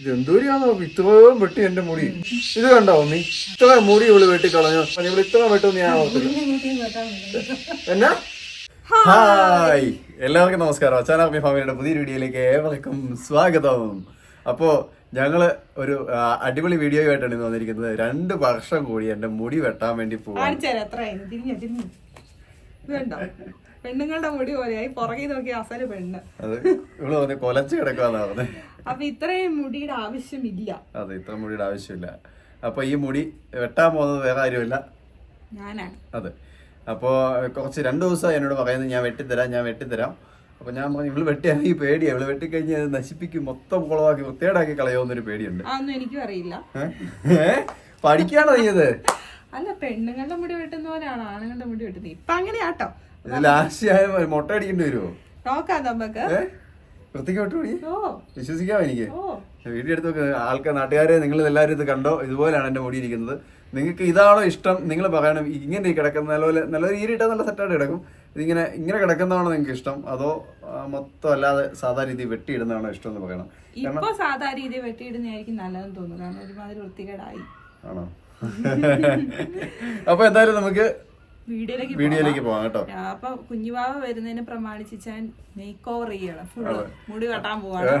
ഇത് എന്തോരിയാണോ ഇത്രയും വെട്ടി എന്റെ മുടി. ഇത് കണ്ടോ മമ്മി ഇത്ര മുടി ഇവൾ വെട്ടി കളഞ്ഞു. ഇവൾ ഇത്ര വെട്ടോ ഞാൻ ഓർത്തില്ല. എന്നാ? ഹായ്. എല്ലാവർക്കും നമസ്കാരം. അച്ഛനാർമി ഫാമിലിയുടെ പുതിയ വീഡിയോയിലേക്ക് ഏവർക്കും സ്വാഗതം. അപ്പോ ഞങ്ങൾ ഒരു അടിപൊളി വീഡിയോ ആയിട്ടാണ് ഇന്ന് വന്നിരിക്കുന്നത്. രണ്ട് വർഷം കൂടി എന്റെ മുടി വെട്ടാൻ വേണ്ടി പോകും പെണ്ണുങ്ങളുടെ മുടി പോലെയായി. പുറകെ നോക്കി അസൽ പെണ്ണ്. അത് ഇവൾ കൊലച്ചു കിടക്കുക കിടക്കാന്നാ പറഞ്ഞത് അപ്പൊ ഇത്രയും മുടിയുടെ ആവശ്യമില്ല. അതെ ഇത്ര മുടിയുടെ ആവശ്യമില്ല. അപ്പൊ ഈ മുടി വെട്ടാൻ പോകുന്നത് വേറെ ആരുമില്ല. ഞാനാണ്. അതെ. അപ്പോൾ കുറച്ച് രണ്ട് ദിവസമായി എന്നോട് പറയുന്നത് ഞാൻ വെട്ടിത്തരാം ഞാൻ വെട്ടിത്തരാം. അപ്പൊ ഞാൻ പറഞ്ഞു ഇവൾ വെട്ടിയാണെങ്കിൽ പേടിയാ. ഇവൾ വെട്ടിക്കഴിഞ്ഞാൽ അത് നശിപ്പിക്കും. മൊത്തം കുളവാക്കി വൃത്തിയേടാക്കി കളയോന്നൊരു പേടിയുണ്ട്. അതൊന്നും എനിക്കും അറിയില്ല? പഠിക്കാണോ നീയത് അല്ല പെണ്ണുങ്ങളുടെ മുടി വെട്ടുന്ന പോലെയാണ് ആണുങ്ങളുടെ മുടി വെട്ടുന്നത്. ഇപ്പൊ അങ്ങനെയാട്ടോ. ലാസ്റ്റ് മുട്ട അടിക്കേണ്ടി വരുമോ നോക്കാം നമുക്ക്. ഏ വൃത്തിക്ക് ഓ. വിശ്വസിക്കാം എനിക്ക്? വീഡിയോ എടുത്ത് നോക്ക് ആൾക്കാർ നാട്ടുകാരെ നിങ്ങൾ എല്ലാവരും ഇത് കണ്ടോ? ഇതുപോലെയാണ് എന്റെ മുടി ഇരിക്കുന്നത് നിങ്ങൾക്ക് ഇതാണോ ഇഷ്ടം? നിങ്ങൾ പറയണം ഇങ്ങനെ കിടക്കുന്ന നല്ലപോലെ നല്ല ഈരിട്ടാൽ നല്ല സെറ്റായിട്ട് കിടക്കും. ഇതിങ്ങനെ ഇങ്ങനെ കിടക്കുന്നതാണോ നിങ്ങൾക്ക് ഇഷ്ടം? അതോ മൊത്തം അല്ലാതെ സാധാ രീതി വെട്ടിയിടുന്നതാണോ ഇഷ്ടം എന്ന് പറയണം. ഇപ്പൊ സാധാ രീതി വെട്ടിയിടുന്നതായിരിക്കും നല്ലതെന്ന് തോന്നുന്നു. കാരണം ഒരുമാതിരി വൃത്തികേടായി. ആണോ? അപ്പൊ എന്തായാലും നമുക്ക് വീഡിയോയിലേക്ക് വീഡിയോയിലേക്ക് പോവാം കേട്ടോ. അപ്പൊ കുഞ്ഞുവാവ വരുന്നതിന് പ്രമാണിച്ച് ഞാൻ മേക്ക് ഓവർ ചെയ്യണം. ഫുള്ള് മുടി വെട്ടാൻ പോവാണ്.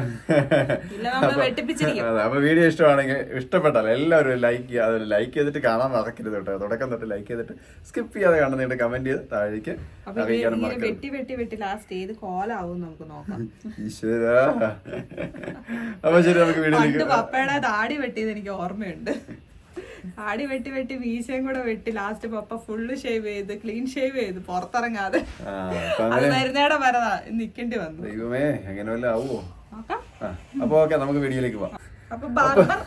ഇല്ല വെട്ടിപ്പിച്ചിരിക്കും. അപ്പൊ വീഡിയോ ഇഷ്ടമാണെങ്കിൽ ഇഷ്ടപ്പെട്ടാൽ എല്ലാവരും ലൈക്ക് ചെയ്യുക അതുപോലെ ലൈക്ക് ചെയ്തിട്ട് കാണാൻ മറക്കരുത് കേട്ടോ. തുടക്കം തൊട്ട് ലൈക്ക് ചെയ്തിട്ട് സ്കിപ്പ് ചെയ്യാതെ കാണുന്നുണ്ട് കമന്റ് ചെയ്ത് താഴേക്ക് അറിയിക്കാനും വെട്ടി വെട്ടി വെട്ടി ലാസ്റ്റ് ഏത് കോലാവും നമുക്ക് നോക്കാം. ഈശ്വര. അപ്പൊ ശരി നമുക്ക് വീഡിയോ പപ്പയുടെ താടി വെട്ടിയത് എനിക്ക് ഓർമ്മയുണ്ട്. താടി വെട്ടി വെട്ടി മീശയും കൂടെ വെട്ടി ലാസ്റ്റ് പപ്പ ഫുള്ള് ഷേവ് ചെയ്ത് ക്ലീൻ ഷേവ് ചെയ്ത് പുറത്തിറങ്ങാതെ. അത് വരുന്നേടെ വരതാ നിക്കേണ്ടി വന്നു. ദൈവമേ എങ്ങനെ വല്ല ആവോ അപ്പൊ ഓക്കെ നമുക്ക് വീഡിയോയിലേക്ക് പോവാം. അപ്പൊ ബാർബർ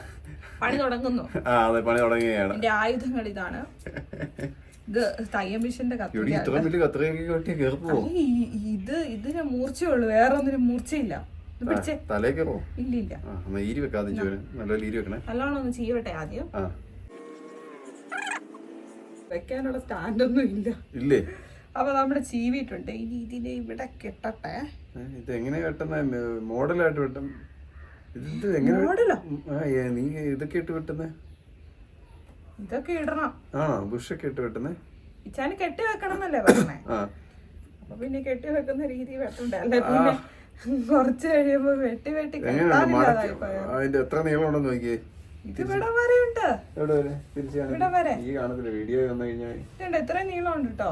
പണി തുടങ്ങുന്നു. ആ അതെ പണി തുടങ്ങുകയാണ്. എന്റെ ആയുധങ്ങൾ ഇതാണ്. ഇത് മിഷന്റെ ഇതിന് മൂർച്ചയുള്ളൂ വേറെ ഒന്നിനും മൂർച്ചയില്ല. ഇത് പിടിച്ചേ. തലേ കയറോ ഇല്ല ഇല്ല ആ ഈരി വെക്കാതെ ചോര് നല്ലപോലെ ഈരി വെക്കണേ. നല്ലോണം ഒന്ന് ചെയ്യട്ടെ ആദ്യം. വെക്കാനുള്ള സ്റ്റാൻഡൊന്നും ഇല്ല. ഇല്ലേ? അപ്പൊ നമ്മുടെ ചീവിട്ടുണ്ട് ഇനി ഇതിനെ ഇവിടെ കെട്ടട്ടെ. ഇത് എങ്ങനെ കെട്ടുന്ന? മോഡലായിട്ട് വെട്ടും. ഇത് എങ്ങനെ മോഡലോ? നീ ഇതൊക്കെ ഇട്ട് വെട്ടുന്നേ? ഇതൊക്കെ ഇടണം. ആണോ? ബുഷൊക്കെ ഇട്ട് വെട്ടുന്നേ? ഇച്ചാന് കെട്ടി വെക്കണം എന്നല്ലേ പറഞ്ഞേ അപ്പൊ പിന്നെ കെട്ടി വെക്കുന്ന രീതി വെട്ടണ്ട? അല്ലെ പിന്നെ കുറച്ച് കഴിയുമ്പോ വെട്ടി വെട്ടി അതിന്റെ എത്ര നീളം ഉണ്ടെന്ന് നോക്കിയേ. ഇത് വരെ ഉണ്ട്. എവിടെ വരെ? തിരിച്ച് ഇവിടെ വരെ. ഈ കാണത്തില്ല വീഡിയോ വന്നു കഴിഞ്ഞാൽ. ഇതുണ്ട് എത്ര നീളമുണ്ട് ഉണ്ട് കേട്ടോ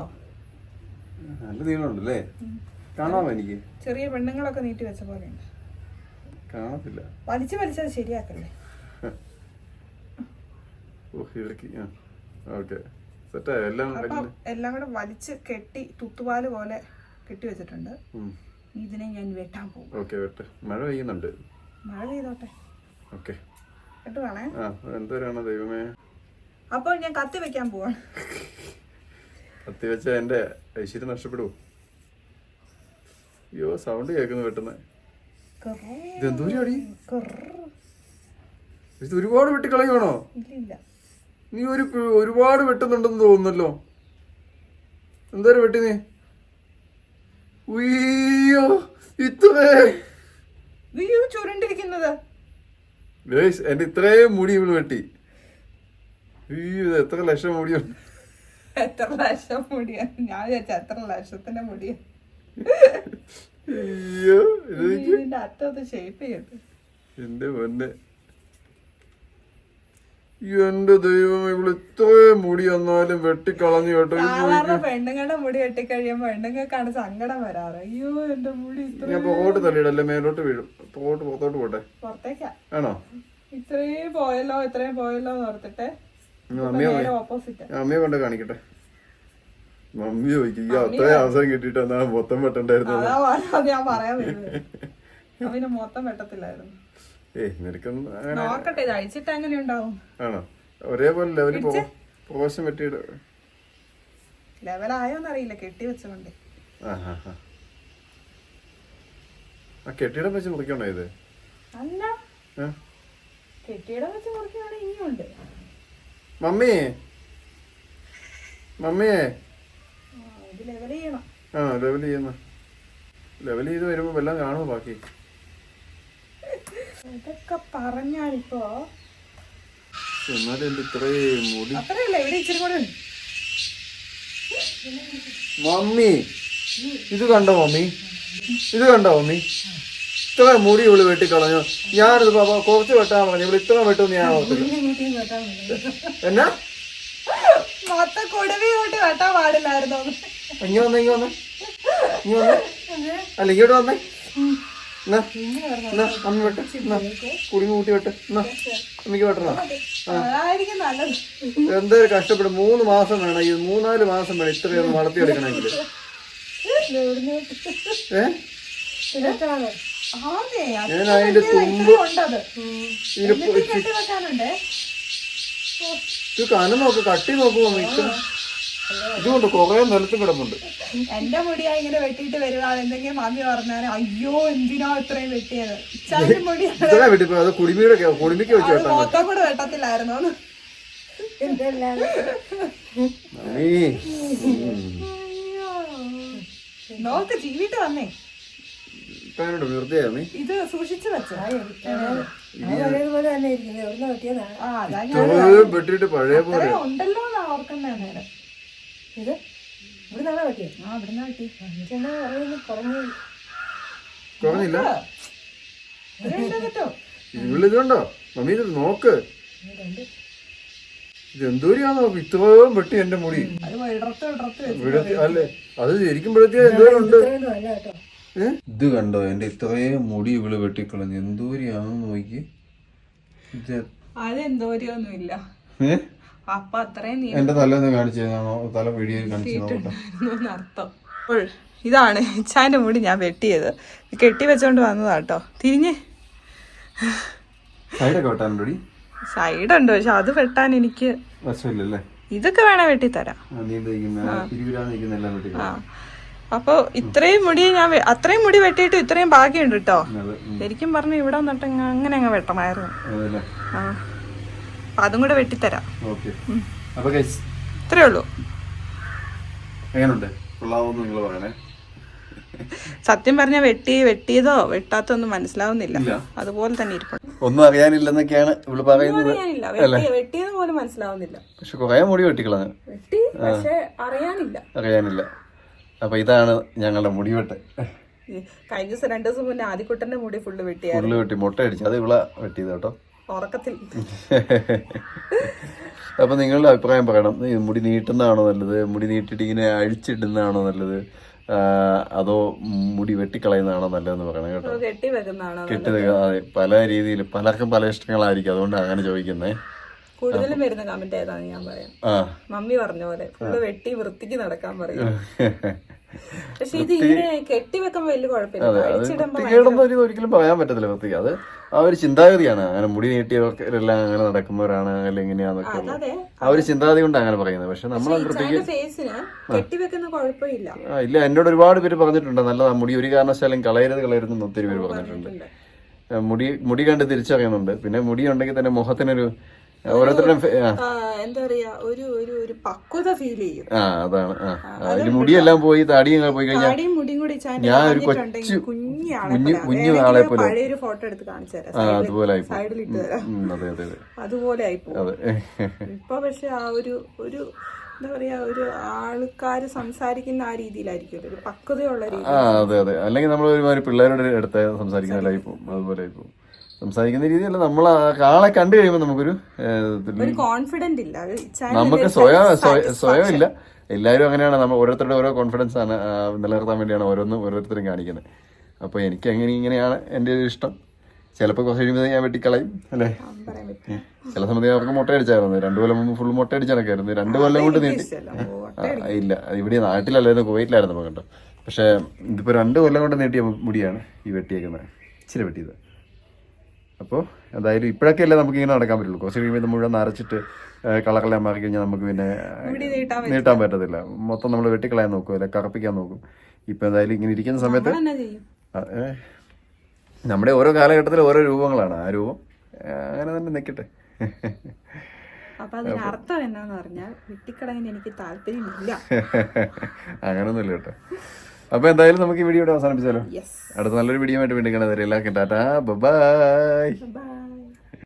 നല്ല നീളം ഉണ്ടല്ലേ കാണാമോ എനിക്ക്? ചെറിയ പെണ്ണുങ്ങളൊക്കെ നീട്ടി വെച്ച പോലെയുണ്ട്. കാണത്തില്ല. വലിച്ചു വലിച്ചത് ശരിയാക്കല്ലേ? ഓ ഇറക്കി ആ ഓക്കെ. സെറ്റായോ? എല്ലാം അപ്പൊ ഉണ്ടെങ്കിൽ എല്ലാം കൂടെ വലിച്ച് കെട്ടി തുത്തുപാൽ പോലെ കെട്ടി വെച്ചിട്ടുണ്ട്. ഉം. ഇതിനെ ഞാൻ വെട്ടാൻ പോകും ഓക്കെ വെട്ട്. മഴ പെയ്യുന്നുണ്ട്. മഴ പെയ്തോട്ടെ. ഓക്കെ. കേട്ട് വേണേ ആ എന്തോരാണ് ദൈവമേ? അപ്പോൾ ഞാൻ കത്തി വെക്കാൻ പോവാണ്. കത്തി വെച്ച എന്റെ ഐശ്വര്യം നഷ്ടപ്പെടുവോ? അയ്യോ സൗണ്ട് കേൾക്കുന്നു പെട്ടെന്ന്. ഇത് ഒരുപാട് വെട്ടിക്കളയുവാണോ? നീ ഒരു ഒരുപാട് വെട്ടുന്നുണ്ടെന്ന് തോന്നുന്നല്ലോ. എന്തോരം വെട്ടി നീ? ഉയ്യോ ഇത്രേ. അയ്യോ ചുരുണ്ടിരിക്കുന്നത്. ഗൈസ് എന്റെ ഇത്രയും മുടി ഇവൾ വെട്ടി. അയ്യോ എത്ര ലക്ഷം മുടിയുണ്ട് എത്ര ലക്ഷം മുടിയാണ് ഞാൻ വിചാരിച്ച എത്ര ലക്ഷത്തിന്റെ മുടിയാ. അയ്യോ അറ്റത്ത് ഷേപ്പ് ചെയ്യട്ടെ. എന്റെ പൊന്നെ. എന്റെ ദൈവം ഇവിടെ ഇത്രയും മുടി വന്നാലും വെട്ടിക്കളഞ്ഞു കേട്ടോ. പെണ്ണുങ്ങളുടെ മുടി വെട്ടിക്കഴിയുമ്പോ പെണ്ണുങ്ങൾക്കാണ് സങ്കടം വരാറ്. അയ്യോ എന്റെ മുടി ഞാൻ പുറകോട്ട് തള്ളിയിടല്ലേ മേലോട്ട് വീഴും. പുറകോട്ട് പുറത്തോട്ട് പോട്ടെ. പുറത്തേക്കാ. ആണോ? ഇത്രയും പോയല്ലോ ഇത്രയും പോയല്ലോ എന്ന് ഓർത്തിട്ട് അമ്മയെ കൊണ്ട് കാണിക്കട്ടെ. മമ്മി ചോദിക്കും ഈ അത്രയും അവസരം കിട്ടിയിട്ട് മൊത്തം വെട്ടണ്ടായിരുന്നു ഞാൻ പറയാൻ മൊത്തം വെട്ടത്തില്ലായിരുന്നു. ഏയ് നിനക്കൊന്നും അങ്ങനെ നോക്കട്ടെ ഇത് അഴിച്ചിട്ട് എങ്ങനെ ഉണ്ടാവും. ആണോ? ഒരേപോലെ ലെവൽ പോഷം വെട്ടിയിട ലെവലായോന്ന് അറിയില്ല കെട്ടി വെച്ചോണ്ട് ആ ആ ആ. ആ കെട്ടിടം വെച്ച് മുറിക്കണോ ഇത്? അല്ല? കെട്ടിയിടം വെച്ച് മമ്മി! മമ്മിയെ ആ, ഇത് ലെവൽ ചെയ്യണം. ആ ലെവൽ ചെയ്യുന്ന ലെവൽ ചെയ്ത് വരുമ്പോ എല്ലാം കാണുമോ ബാക്കി? ഇതൊക്കെ എന്നാലും ഇത്രയും മുടി. അത്രയല്ല ഇവിടെ ഇച്ചിരി കൂടെ ഉണ്ട്. മമ്മി ഇത് കണ്ടോ മമ്മി? ഇത് കണ്ടോ മമ്മി? ഇത്ര മുടി ഇവൾ വെട്ടിക്കളഞ്ഞു. ഞാനിത് പാപ്പ കുറച്ച് വെട്ടാൻ പറഞ്ഞു. ഇവിടെ ഇത്ര വെട്ടുമെന്ന് ഞാൻ ഓർത്തില്ല. എന്നാ? മൊത്തം കൊടുവി കൊണ്ട് വെട്ടാൻ പാടില്ലായിരുന്നോ? ഇങ്ങ വന്നേ ഇങ്ങോട്ട് വന്നേ. ഇങ്ങ വന്നേ. അല്ല ഇങ്ങോട്ട് വന്നേ. അമ്മ വെട്ട് കുടുങ്ങി കൂട്ടി വെട്ട് അമ്മയ്ക്ക് വെട്ടണോ. എന്തായാലും കഷ്ടപ്പെടും മൂന്ന് മാസം വേണം ഈ മൂന്നാൽ മാസം വേണം ഇത്രയൊന്നും വളർത്തിയെടുക്കണമെങ്കിൽ. ഞാൻ അതിന്റെ തുമ്പ് ഇത് കനം നോക്ക് കട്ടി നോക്കുമോ ഇത്ര ഇതുകൊണ്ട് കുറെ നിലത്ത് കിടപ്പുണ്ട്. എന്റെ മുടിയാ ഇങ്ങനെ വെട്ടിയിട്ട് വരിക. എന്തെങ്കിലും മമ്മി പറഞ്ഞാൽ അയ്യോ എന്തിനാ ഇത്രയും വെട്ടിയത്? അത് കുടിമിയുടെ കുടിമിക്ക് വെച്ച് മൊത്തം കൂടെ വെട്ടത്തില്ലായിരുന്നു? നോക്ക് ജീവിട്ട് വന്നേ. ഇത് സൂക്ഷിച്ചു വെച്ചോ. ആ അതാ ഞാൻ ഇത്രയും വെട്ടിയിട്ട് പഴയ പോലെ. ഉണ്ടല്ലോ എന്നാ ഓർക്കുന്നേ നേരം ഇത്? ഇവിടുന്നാണോ കിട്ടിയത് ആ ഇവിടുന്ന് കിട്ടി. എന്നാ പറയുന്നത് കുറഞ്ഞു. കുറഞ്ഞില്ല. കേട്ടോ? ഇവളിതുണ്ടോ മമ്മി ഇത് നോക്ക്. ഇത് എന്തോരിയാന്ന് നോക്ക് ഇത്രയും വെട്ടി എന്റെ മുടി. അല്ലേ? അത് ശരിക്കും ഇത് കണ്ടോ? എന്റെ ഇത്രയും മുടി ഇവൾ വെട്ടിക്കളഞ്ഞു. എന്തോരിയാണോ നോക്കി ഇത് അതെന്തോരിയൊന്നും ഇല്ല ഏ? അപ്പൊ അത്രയും എന്റെ തല ഒന്ന് കാണിച്ചു തല വീഡിയോയിൽ കാണിച്ചു നോക്കട്ടെ അർത്ഥം. അപ്പോൾ ഇതാണ് ഇച്ചാന്റെ മുടി ഞാൻ വെട്ടിയത്. കെട്ടി വെച്ചോണ്ട് വന്നതാ കേട്ടോ തിരിഞ്ഞ് ഉണ്ട് പക്ഷെ അത് വെട്ടാൻ എനിക്ക് ഇതൊക്കെ വേണേ വെട്ടിത്തരാം. അപ്പൊ ഇത്രയും മുടി ഞാൻ അത്രയും മുടി വെട്ടിയിട്ട് ഇത്രയും ബാക്കിയുണ്ട് കേട്ടോ ശരിക്കും പറഞ്ഞു ഇവിടെ വന്നിട്ട് ഇങ്ങ- അങ്ങനെ അങ്ങ് വെട്ടണമായിരുന്നു. ആ. അപ്പൊ അതും കൂടെ വെട്ടിത്തരാം. ഇത്രേ ഉള്ളൂ. കൊള്ളാവോന്ന് നിങ്ങൾ പറയണേ? സത്യം പറഞ്ഞ വെട്ടി വെട്ടിയതോ വെട്ടാത്തോ ഒന്നും മനസ്സിലാവുന്നില്ല അതുപോലെ തന്നെ ഇരിക്കണം ഒന്നും അറിയാനില്ലെന്നൊക്കെയാണ് ഇവൾ പറയുന്നത്. അറിയാനില്ല. വെട്ടി വെട്ടിയത് പോലും മനസ്സിലാവുന്നില്ല. പക്ഷെ കുറെ മുടി വെട്ടിക്കളാണ്. വെട്ടി പക്ഷെ അറിയാനില്ല. അറിയാനില്ല. അപ്പൊ ഇതാണ് ഞങ്ങളുടെ മുടി വെട്ട് കഴിഞ്ഞ ദിവസം രണ്ടു ദിവസം മുന്നേ ആദ്യക്കുട്ടന്റെ മുടി ഫുള്ള് വെട്ടിയായിരുന്നു. ഫുള്ള് വെട്ടി. മുട്ട അടിച്ചു അത് ഇവള വെട്ടിയത് കേട്ടോ. ഉറക്കത്തിൽ. അപ്പൊ നിങ്ങളുടെ അഭിപ്രായം പറയണം. മുടി നീട്ടുന്നതാണോ നല്ലത്? മുടി നീട്ടിട്ട് ഇങ്ങനെ അഴിച്ചിടുന്നതാണോ നല്ലത്? അതോ മുടി വെട്ടിക്കളയുന്നതാണോ നല്ലതെന്ന് പറയണം കേട്ടോ. കെട്ടി പല രീതിയിൽ പലർക്കും പല ഇഷ്ടങ്ങളായിരിക്കും. അതുകൊണ്ട് അങ്ങനെ ചോദിക്കുന്നേ. കൂടുതലും വരുന്ന കമന്റ് ഏതാന്ന് ഞാൻ പറയാം. മമ്മി പറഞ്ഞ പോലെ ഫുള്ള് വെട്ടി വൃത്തിക്ക് നടക്കാൻ പറയും. പക്ഷെ ഇത് ഇങ്ങനെ കെട്ടി വെക്കുമ്പോ വലിയ കുഴപ്പമില്ല. അഴിച്ചിടുമ്പോ ഒരു ഒരിക്കലും പറയാൻ പറ്റത്തില്ല വൃത്തിക്ക്. അത് ആ ഒരു ചിന്താഗതിയാണ്. അങ്ങനെ മുടി നീട്ടിയവർക്കെല്ലാം അങ്ങനെ നടക്കുന്നവരാണ് അല്ലെങ്കിൽ എങ്ങനെയാന്നൊക്കെ ആ ഒരു ചിന്താഗതി കൊണ്ട് അങ്ങനെ പറയുന്നത്. പക്ഷെ നമ്മൾ ആ. ഇല്ല എന്നോട് ഒരുപാട് പേര് പറഞ്ഞിട്ടുണ്ട്. നല്ലതാ മുടി ഒരു കാരണവശാലും കളയരുത് കളയരുത് എന്ന് ഒത്തിരി പേര് പറഞ്ഞിട്ടുണ്ട്. മുടി മുടി കണ്ട് തിരിച്ചറിയുന്നുണ്ട്. പിന്നെ മുടി ഉണ്ടെങ്കിൽ തന്നെ മുഖത്തിനൊരു ഓരോരുത്തരുടെ എന്താ പറയാ ഒരു ഒരു ഒരു പക്വത ഫീൽ ചെയ്യും. ആ അതാണ് അതിൽ മുടിയെല്ലാം പോയി താടിയും പോയി കഴിഞ്ഞാൽ താടിയും മുടിയും കൂടി ഞാൻ ഒരു കൊച്ചു- കുഞ്ഞു. കുഞ്ഞു ആളെ പോലെ. പഴയൊരു ഫോട്ടോ എടുത്ത് കാണിച്ചു തരാം. സൈഡിൽ- ഇട്ട് തരാം. അതെ അതെ അതെ. അതുപോലെ അതെ. ഇപ്പൊ പക്ഷെ ആ ഒരു ഒരു എന്താ പറയാ ഒരു ആൾക്കാര് സംസാരിക്കുന്ന ആ രീതിയിലായിരിക്കും. ഒരു പക്വതയുള്ള രീതി അതെ അതെ. അല്ലെങ്കിൽ നമ്മൾ ഒരുമാതിരി പിള്ളേരുടെ അടുത്ത് സംസാരിക്കുന്ന ലൈഫും അതുപോലെ ആയിപ്പോ സംസാരിക്കുന്ന രീതിയല്ല. നമ്മൾ ആളെ കണ്ടു കഴിയുമ്പോൾ നമുക്കൊരു കോൺഫിഡന്റ് ഇല്ല. നമുക്ക് സ്വയം സ്വയം- ഇല്ല. എല്ലാവരും അങ്ങനെയാണ്. നമ്മൾ ഓരോരുത്തരുടെ ഓരോ കോൺഫിഡൻസ് ആണ് നിലനിർത്താൻ വേണ്ടിയാണ് ഓരോന്നും ഓരോരുത്തരും കാണിക്കുന്നത്. അപ്പോൾ എനിക്ക് അങ്ങനെ ഇങ്ങനെയാണ് എന്റെ ഒരു ഇഷ്ടം. ചിലപ്പോൾ കുറച്ച് കഴിയുമ്പോൾ ഞാൻ വെട്ടിക്കളയും അല്ലേ? ചില സമയത്ത് അവർക്ക് മുട്ട അടിച്ചായിരുന്നു. രണ്ടു കൊല്ലം മുമ്പ് ഫുൾ മുട്ട അടിച്ചാണൊക്കെയായിരുന്നു രണ്ടു കൊല്ലം കൊണ്ട് നീട്ടി. ഇല്ല. ഇവിടെ നാട്ടിലല്ലായിരുന്നു കുവൈറ്റിലായിരുന്നു നമുക്ക് കേട്ടോ പക്ഷേ ഇതിപ്പോൾ രണ്ട് കൊല്ലം കൊണ്ട് നീട്ടിയ മുടിയാണ് ഈ വെട്ടിയേക്കുന്നത്. ഇച്ചിരി വെട്ടിയത്. അപ്പോൾ എന്തായാലും ഇപ്പോഴൊക്കെ അല്ലേ നമുക്ക് ഇങ്ങനെ നടക്കാൻ പറ്റുള്ളൂ. കുറച്ച് കഴിയുമ്പോൾ ഇത് മുഴുവൻ നരച്ചിട്ട് കളകളയാൻ മാറി കഴിഞ്ഞാൽ നമുക്ക് പിന്നെ നീട്ടാൻ പറ്റത്തില്ല. മൊത്തം നമ്മൾ വെട്ടിക്കളയാൻ നോക്കും അല്ലെ കറപ്പിക്കാൻ നോക്കും. ഇപ്പം എന്തായാലും ഇങ്ങനെ ഇരിക്കുന്ന സമയത്ത് നമ്മുടെ ഓരോ കാലഘട്ടത്തിൽ ഓരോ രൂപങ്ങളാണ്. ആ രൂപം അങ്ങനെ തന്നെ നിൽക്കട്ടെ അപ്പൊ അതിന് അർത്ഥം എന്നാന്ന് പറഞ്ഞാൽ വെട്ടിക്കളയാൻ എനിക്ക് താല്പര്യമില്ല. അങ്ങനൊന്നുമില്ല കേട്ടോ. അപ്പൊ എന്തായാലും നമുക്ക് ഈ വീഡിയോ ഇവിടെ അവസാനിപ്പിച്ചാലോ? അടുത്ത നല്ലൊരു വീഡിയോ ആയിട്ട് വീണ്ടും കാണാൻ എല്ലാവർക്കും ടാറ്റാ. ബൈ